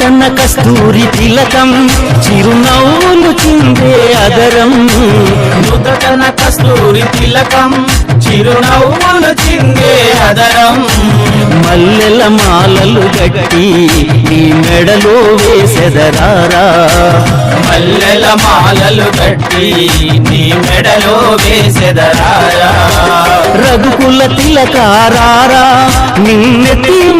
నుదుటన్న కస్తూరి తిలకం చిరునవ్వులు చిందే అదరం నుదటన కస్తూరి తిలకం చిరునవ్వులు చిందే అదరం. మల్లెల మాలలు గట్టి నీ మెడలో వేసెదరారా. మల్లెల మాలలు గట్టి నీ మెడలో వేసెదరారా. రఘుకుల తిలకారారా నిన్నెత్తి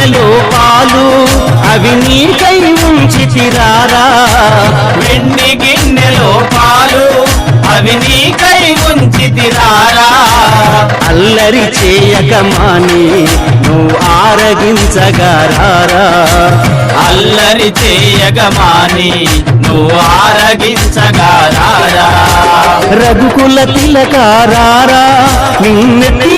వెండి పాలు అవి నీకై ఉంచి తిరారా వెండి గిన్నెలో పాలు అవి నీకై ఉంచి తిరారా అల్లరి చేయక మాని నువ్వు ఆరగించగారారా? అల్లరి చేయగమాని నువ్వు ఆరగించగారారా? రఘుకుల తిలకారారా నిన్నెత్తి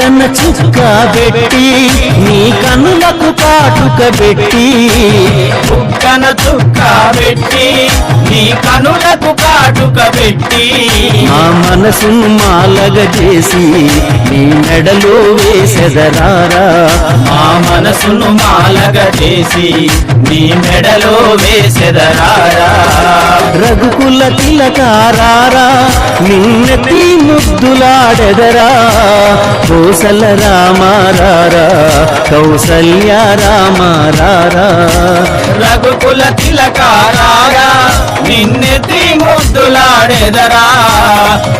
బుగ్గన చుక్క పెట్టి నీ కనులకు పాటుక పెట్టి బుగ్గన చుక్క పెట్టి నీ కనులకు కాటుక పెట్టి. మా మనసును మాలగ చేసి నీ మెడలో వేసెదరారా. మా మనసును మాలగ చేసి నీ మెడలో వేసెదరారా. రఘుకుల తిలకారారా నిన్నెత్తి ముద్దులాడెదరా. కోసల రామారారా కౌసల్య రామారారా. రఘుకుల తిలకారా రాగా నిన్నెత్తి ముద్దులాడెదరా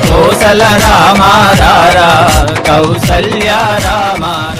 కోసల రామారా కౌసల్య రామారా